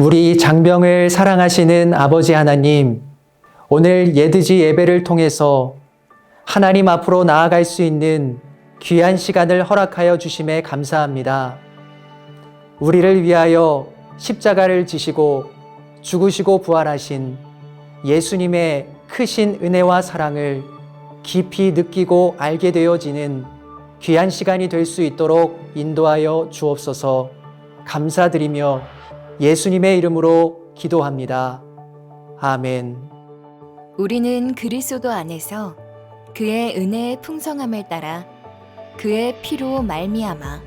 우리 장병을 사랑하시는 아버지 하나님, 오늘 예드지 예배를 통해서 하나님 앞으로 나아갈 수 있는 귀한 시간을 허락하여 주심에 감사합니다. 우리를 위하여 십자가를 지시고 죽으시고 부활하신 예수님의 크신 은혜와 사랑을 깊이 느끼고 알게 되어지는 귀한 시간이 될 수 있도록 인도하여 주옵소서 감사드리며 예수님의 이름으로 기도합니다. 아멘. 우리는 그리스도 안에서 그의 은혜의 풍성함을 따라 그의 피로 말미암아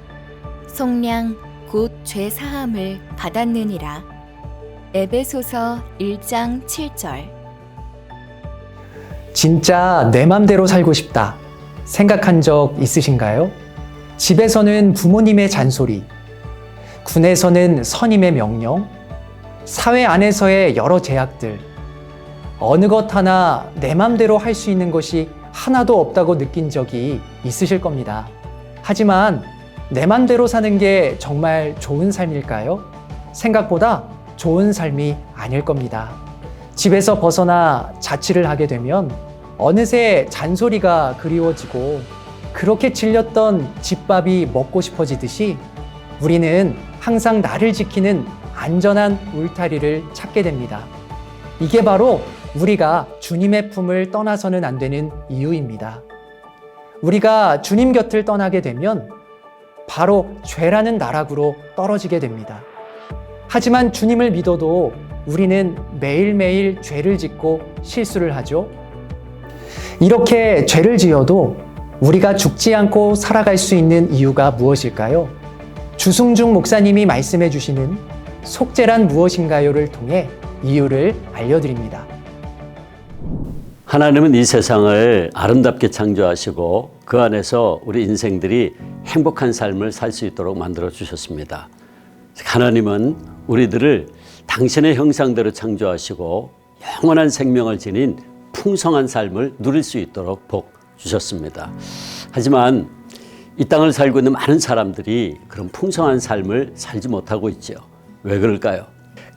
속량 곧 죄 사함을 받았느니라. 에베소서 1장 7절. 진짜 내 맘대로 살고 싶다. 생각한 적 있으신가요? 집에서는 부모님의 잔소리, 군에서는 선임의 명령, 사회 안에서의 여러 제약들, 어느 것 하나 내 맘대로 할 수 있는 것이 하나도 없다고 느낀 적이 있으실 겁니다. 하지만 내 맘대로 사는 게 정말 좋은 삶일까요? 생각보다 좋은 삶이 아닐 겁니다. 집에서 벗어나 자취를 하게 되면 어느새 잔소리가 그리워지고 그렇게 질렸던 집밥이 먹고 싶어지듯이 우리는 항상 나를 지키는 안전한 울타리를 찾게 됩니다. 이게 바로 우리가 주님의 품을 떠나서는 안 되는 이유입니다. 우리가 주님 곁을 떠나게 되면 바로 죄라는 나락으로 떨어지게 됩니다. 하지만 주님을 믿어도 우리는 매일매일 죄를 짓고 실수를 하죠. 이렇게 죄를 지어도 우리가 죽지 않고 살아갈 수 있는 이유가 무엇일까요? 주승중 목사님이 말씀해 주시는 속죄란 무엇인가요를 통해 이유를 알려드립니다. 하나님은 이 세상을 아름답게 창조하시고 그 안에서 우리 인생들이 행복한 삶을 살 수 있도록 만들어 주셨습니다. 하나님은 우리들을 당신의 형상대로 창조하시고 영원한 생명을 지닌 풍성한 삶을 누릴 수 있도록 복 주셨습니다. 하지만 이 땅을 살고 있는 많은 사람들이 그런 풍성한 삶을 살지 못하고 있죠. 왜 그럴까요?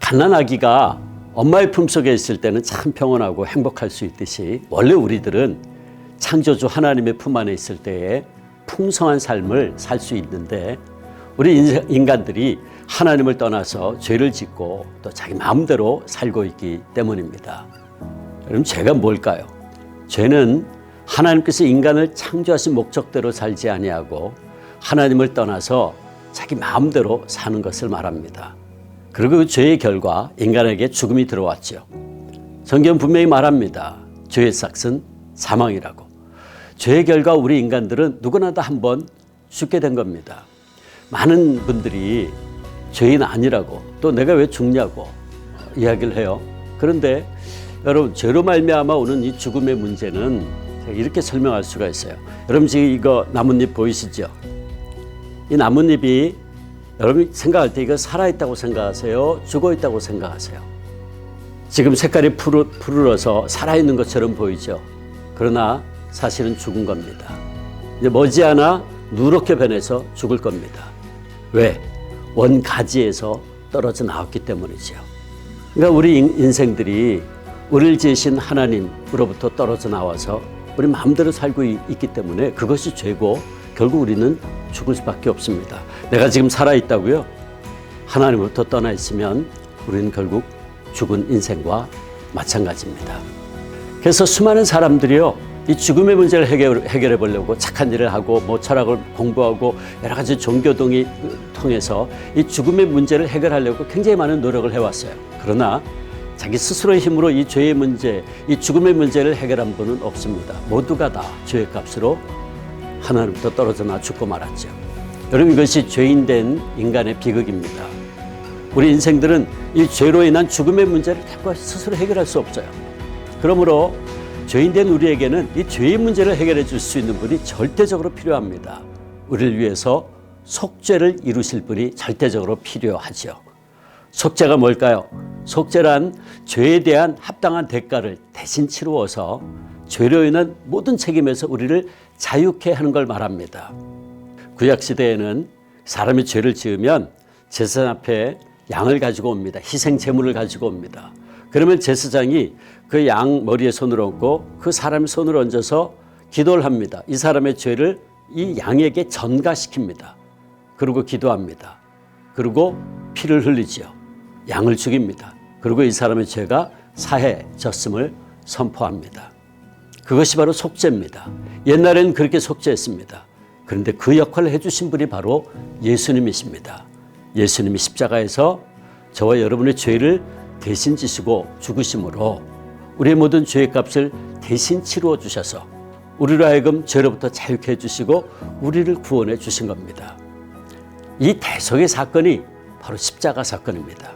갓난아기가 엄마의 품속에 있을 때는 참 평온하고 행복할 수 있듯이 원래 우리들은 창조주 하나님의 품 안에 있을 때에 풍성한 삶을 살 수 있는데 우리 인간들이 하나님을 떠나서 죄를 짓고 또 자기 마음대로 살고 있기 때문입니다. 그럼 죄가 뭘까요? 죄는 하나님께서 인간을 창조하신 목적대로 살지 아니하고 하나님을 떠나서 자기 마음대로 사는 것을 말합니다. 그리고 그 죄의 결과 인간에게 죽음이 들어왔죠. 성경 분명히 말합니다. 죄의 삭은 사망이라고. 죄의 결과 우리 인간들은 누구나 다 한번 죽게 된 겁니다. 많은 분들이 죄인 아니라고 또 내가 왜 죽냐고 이야기를 해요. 그런데 여러분 죄로 말미암아 오는 이 죽음의 문제는 이렇게 설명할 수가 있어요. 여러분 지금 이거 나뭇잎 보이시죠? 이 나뭇잎이 여러분 생각할 때 이거 살아있다고 생각하세요? 죽어있다고 생각하세요? 지금 색깔이 푸르, 푸르러서 살아있는 것처럼 보이죠? 그러나 사실은 죽은 겁니다. 이제 머지않아 누렇게 변해서 죽을 겁니다. 왜? 원가지에서 떨어져 나왔기 때문이죠. 그러니까 우리 인- 인생들이 우리를 지으신 하나님으로부터 떨어져 나와서 우리 마음대로 살고 이- 있기 때문에 그것이 죄고 결국 우리는 죽을 수밖에 없습니다. 내가 지금 살아 있다고요? 하나님으로부터 떠나 있으면 우리는 결국 죽은 인생과 마찬가지입니다. 그래서 수많은 사람들이요, 이 죽음의 문제를 해결, 해결 해 보려고 착한 일을 하고 뭐 철학을 공부하고 여러 가지 종교 등이 통해서 이 죽음의 문제를 해결하려고 굉장히 많은 노력을 해왔어요. 그러나 자기 스스로의 힘으로 이 죄의 문제, 이 죽음의 문제를 해결한 분은 없습니다. 모두가 다 죄의 값으로 하나님부터 떨어져 나 죽고 말았죠. 여러분 이것이 죄인 된 인간의 비극입니다. 우리 인생들은 이 죄로 인한 죽음의 문제를 결코 스스로 해결할 수 없어요. 그러므로 죄인 된 우리에게는 이 죄의 문제를 해결해 줄 수 있는 분이 절대적으로 필요합니다. 우리를 위해서 속죄를 이루실 분이 절대적으로 필요하죠. 속죄가 뭘까요? 속죄란 죄에 대한 합당한 대가를 대신 치루어서 죄로 인한 모든 책임에서 우리를 자유케 하는 걸 말합니다. 구약 시대에는 사람이 죄를 지으면 제사장 앞에 양을 가지고 옵니다. 희생 제물을 가지고 옵니다. 그러면 제사장이 그 양 머리에 손을 얹고 그 사람의 손을 얹어서 기도를 합니다. 이 사람의 죄를 이 양에게 전가시킵니다. 그리고 기도합니다. 그리고 피를 흘리지요. 양을 죽입니다. 그리고 이 사람의 죄가 사해졌음을 선포합니다. 그것이 바로 속죄입니다. 옛날에는 그렇게 속죄했습니다. 그런데 그 역할을 해주신 분이 바로 예수님이십니다. 예수님이 십자가에서 저와 여러분의 죄를 대신 지시고 죽으심으로 우리의 모든 죄의 값을 대신 치루어 주셔서 우리로 하여금 죄로부터 자유케 해주시고 우리를 구원해 주신 겁니다. 이 대속의 사건이 바로 십자가 사건입니다.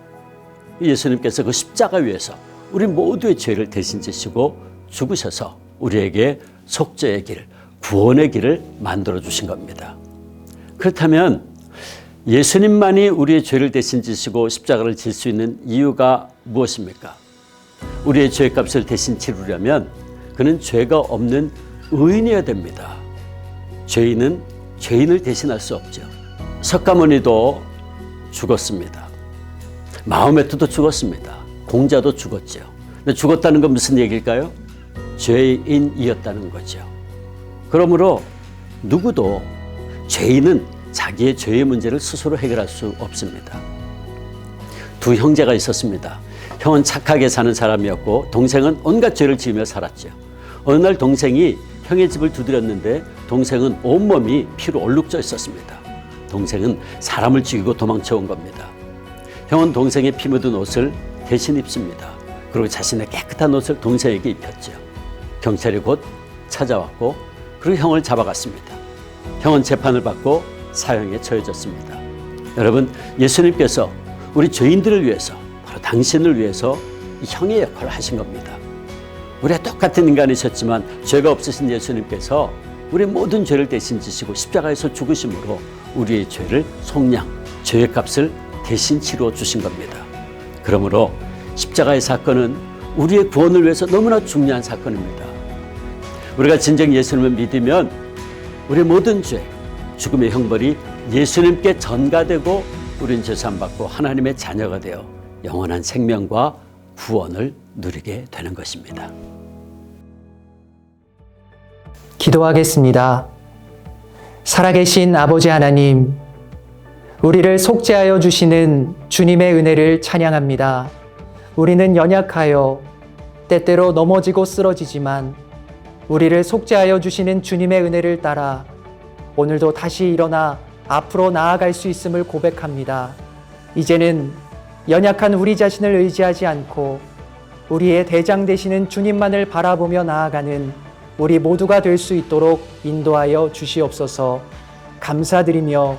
예수님께서 그 십자가 위에서 우리 모두의 죄를 대신 지시고 죽으셔서 우리에게 속죄의 길, 구원의 길을 만들어 주신 겁니다. 그렇다면 예수님만이 우리의 죄를 대신 지시고 십자가를 질 수 있는 이유가 무엇입니까? 우리의 죄 값을 대신 치르려면 그는 죄가 없는 의인이어야 됩니다. 죄인은 죄인을 대신할 수 없죠. 석가모니도 죽었습니다. 마호메트도 죽었습니다. 공자도 죽었죠. 근데 죽었다는 건 무슨 얘기일까요? 죄인이었다는 거죠. 그러므로 누구도 죄인은 자기의 죄의 문제를 스스로 해결할 수 없습니다. 두 형제가 있었습니다. 형은 착하게 사는 사람이었고 동생은 온갖 죄를 지으며 살았죠. 어느 날 동생이 형의 집을 두드렸는데 동생은 온몸이 피로 얼룩져 있었습니다. 동생은 사람을 죽이고 도망쳐 온 겁니다. 형은 동생의 피 묻은 옷을 대신 입습니다. 그리고 자신의 깨끗한 옷을 동생에게 입혔죠. 경찰이 곧 찾아왔고 그리고 형을 잡아갔습니다. 형은 재판을 받고 사형에 처해졌습니다. 여러분, 예수님께서 우리 죄인들을 위해서 바로 당신을 위해서 이 형의 역할을 하신 겁니다. 우리가 똑같은 인간이셨지만 죄가 없으신 예수님께서 우리 모든 죄를 대신 지시고 십자가에서 죽으심으로 우리의 죄를 속량, 죄의 값을 대신 치루어 주신 겁니다. 그러므로 십자가의 사건은 우리의 구원을 위해서 너무나 중요한 사건입니다. 우리가 진정 예수님을 믿으면 우리 모든 죄, 죽음의 형벌이 예수님께 전가되고 우린 죄산 받고 하나님의 자녀가 되어 영원한 생명과 구원을 누리게 되는 것입니다. 기도하겠습니다. 살아계신 아버지 하나님, 우리를 속죄하여 주시는 주님의 은혜를 찬양합니다. 우리는 연약하여 때때로 넘어지고 쓰러지지만 우리를 속죄하여 주시는 주님의 은혜를 따라 오늘도 다시 일어나 앞으로 나아갈 수 있음을 고백합니다. 이제는 연약한 우리 자신을 의지하지 않고 우리의 대장 되시는 주님만을 바라보며 나아가는 우리 모두가 될 수 있도록 인도하여 주시옵소서 감사드리며